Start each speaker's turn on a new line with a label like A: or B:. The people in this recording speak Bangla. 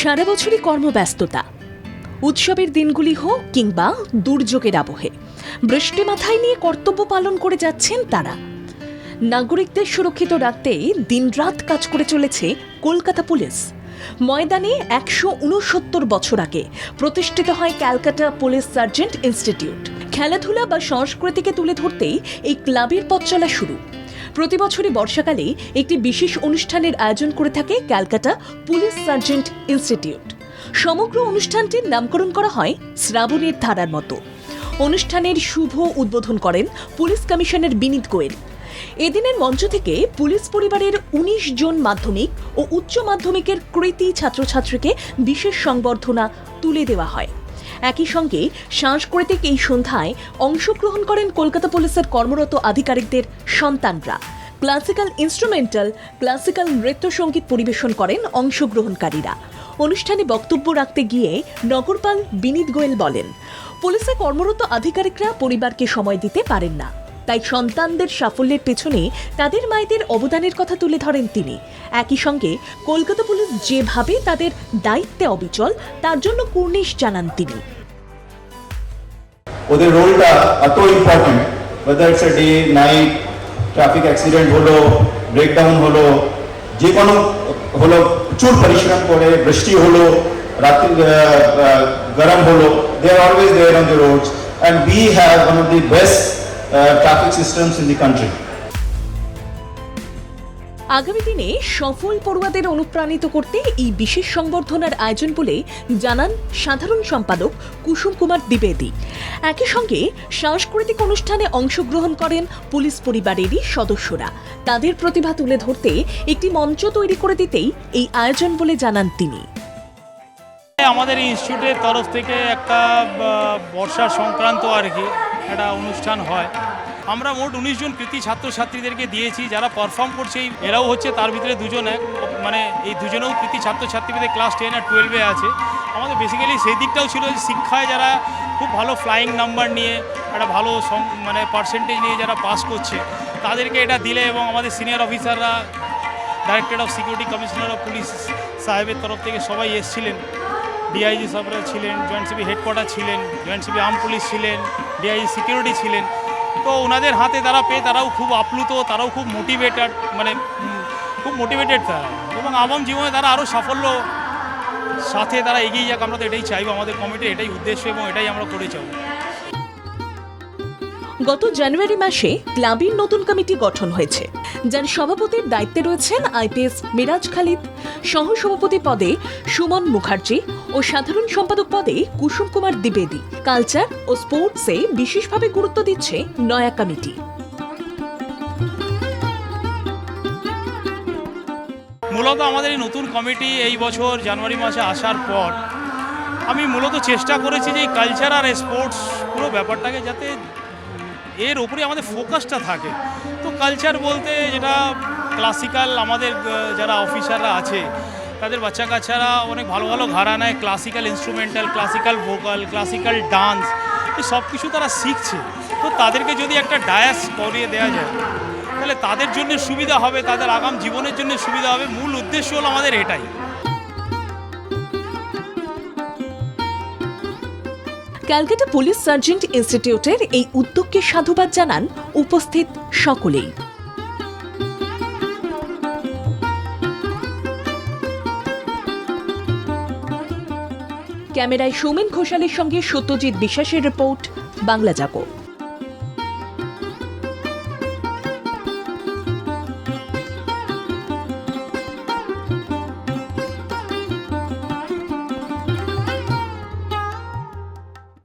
A: সারা বছরই কর্মব্যস্ততা। উৎসবের দিনগুলি হোক কিংবা দুর্যোগের আবহে, বৃষ্টি মাথায় নিয়ে কর্তব্য পালন করে যাচ্ছেন তারা। নাগরিকদের সুরক্ষিত রাখতে দিনরাত কাজ করে চলেছে কলকাতা পুলিশ। ময়দানে একশো উনসত্তর বছর আগে প্রতিষ্ঠিত হয় ক্যালকাটা পুলিশ সার্জেন্ট ইনস্টিটিউট। খেলাধুলা বা সংস্কৃতিকে তুলে ধরতেই এই ক্লাবের পথ চলা শুরু। প্রতি বছরই বর্ষাকালে একটি বিশেষ অনুষ্ঠানের আয়োজন করে থাকে ক্যালকাটা পুলিশ সার্জেন্ট ইনস্টিটিউট। সমগ্র অনুষ্ঠানটির নামকরণ করা হয় শ্রাবণের ধারার মতো। অনুষ্ঠানের শুভ উদ্বোধন করেন পুলিশ কমিশনের বিনীত গোয়েল। এদিনের মঞ্চ থেকে পুলিশ পরিবারের ১৯ জন মাধ্যমিক ও উচ্চ মাধ্যমিকের কৃতি ছাত্রছাত্রীকে বিশেষ সংবর্ধনা তুলে দেওয়া হয়। একই সঙ্গে সাংস্কৃতিক এই সন্ধ্যায় অংশগ্রহণ করেন কলকাতা পুলিশের কর্মরত আধিকারিকদের সন্তানরা। ক্লাসিক্যাল ইনস্ট্রুমেন্টাল, ক্লাসিক্যাল নৃত্য সংগীত পরিবেশন করেন অংশগ্রহণকারীরা। অনুষ্ঠানে বক্তব্য রাখতে গিয়ে নগরপাল বিনীত গোয়েল বলেন পুলিশে কর্মরত আধিকারিকরা পরিবারকে সময় দিতে পারেন না। তাই সন্তানদের সাফল্যের পেছনে তাদের মায়েদের অবদানের কথা তুলে ধরেন তিনি। একই সঙ্গে কলকাতা পুলিশ যেভাবে তাদের দায়িত্বে অবিচল, তার জন্য কুর্নিশ জানান তিনি।
B: ওদের রোলটা এত important weather it's day night traffic accident হলো ব্রেকডাউন হলো, যে কোনো হলো, প্রচুর পরিশ্রম করে, বৃষ্টি হলো, রাত্রি গরম হলো they are always there on the roads and we have one of the best traffic systems in the country
A: আগামী দিনে সফল পড়ুয়াদের অনুপ্রাণিত করতে এই বিশেষ সংবর্ধনার আয়োজন বলে জানান সাধারণ সম্পাদক কুসুম কুমার দ্বিবেদী। একই সঙ্গে সাংস্কৃতিক অনুষ্ঠানে অংশগ্রহণ করেন পুলিশ পরিবারেরই সদস্যরা। তাদের প্রতিভা তুলে ধরতে একটি মঞ্চ তৈরি করে দিতেই এই আয়োজন বলে জানান তিনি।
C: আমাদের ইনস্টিটিউটের তরফ থেকে একটা বর্ষা সংক্রান্ত আর কি একটা অনুষ্ঠান হয়। আমরা মোট উনিশ জন কৃতি ছাত্রছাত্রীদেরকে দিয়েছি, যারা পারফর্ম করছে এরাও হচ্ছে তার ভিতরে দুজন এক। মানে এই দুজনেও কৃতি ছাত্রছাত্রীদের ক্লাস টেন আর টুয়েলভে আছে। আমাদের বেসিক্যালি সেই দিকটাও ছিল যে শিক্ষায় যারা খুব ভালো ফ্লাইং নাম্বার নিয়ে, একটা ভালো মানে পার্সেন্টেজ নিয়ে যারা পাস করছে, তাদেরকে এটা দিলে এবং আমাদের সিনিয়র অফিসাররা director of security commissioner of police সাহেবের তরফ থেকে সবাই এসেছিলেন। ডিআইজি সফরে ছিলেন, জয়েন্ট সিবি হেডকোয়ার্টার ছিলেন, জয়েন্ট সিবি আর্ম পুলিশ ছিলেন, ডিআইজি সিকিউরিটি ছিলেন। তো ওনাদের হাতে তারা পেয়ে তারাও খুব আপ্লুত, তারাও খুব মোটিভেটেড মানে খুব মোটিভেটেড তারা। এবং আমার জীবনে তারা আরও সাফল্য সাথে তারা এগিয়ে যাক, আমরা তো এটাই চাইব, আমাদের কমিটির এটাই উদ্দেশ্য এবং এটাই আমরা করে চাইব
A: গত জানুয়ারি মাসে ক্লাবের নতুন কমিটি গঠন হয়েছে, যার সভাপতির দায়িত্বে রয়েছেন আইপিএস মিরাজ খালিদ, সহসভাপতি পদে সুমন মুখার্জি ও সাধারণ সম্পাদক পদে কুসুম কুমার দ্বিবেদী। কালচার ও স্পোর্টসে বিশেষভাবে গুরুত্ব দিচ্ছে নয়া কমিটি।
C: মূলত আমাদের এই নতুন কমিটি এই বছর জানুয়ারি মাসে আসার পর আমি মূলত চেষ্টা করেছি যে কালচার আর স্পোর্টস পুরো ব্যাপারটাকে যাতে এর উপরে আমাদের ফোকাসটা থাকে। তো কালচার বলতে যেটা ক্লাসিক্যাল আমাদের যারা অফিসাররা আছে, তাদের বাচ্চা কাচ্চারা অনেক ভালো ভালো ঘরানায় classical instrumental classical vocal classical dance সব কিছু তারা শিখছে। তো তাদেরকে যদি একটা ডায়াস করিয়ে দেওয়া যায়, তাহলে তাদের জন্য সুবিধা হবে, তাদের আগাম জীবনের জন্য সুবিধা হবে। মূল উদ্দেশ্য হলো আমাদের এটাই।
A: ক্যালকাটা পুলিশ সার্জেন্ট ইনস্টিটিউটের এই উদ্যোগকে সাধুবাদ জানান উপস্থিত সকলেই। ক্যামেরায় সৌমেন ঘোষালের সঙ্গে সত্যজিৎ বিশ্বাসের রিপোর্ট, বাংলা জাগো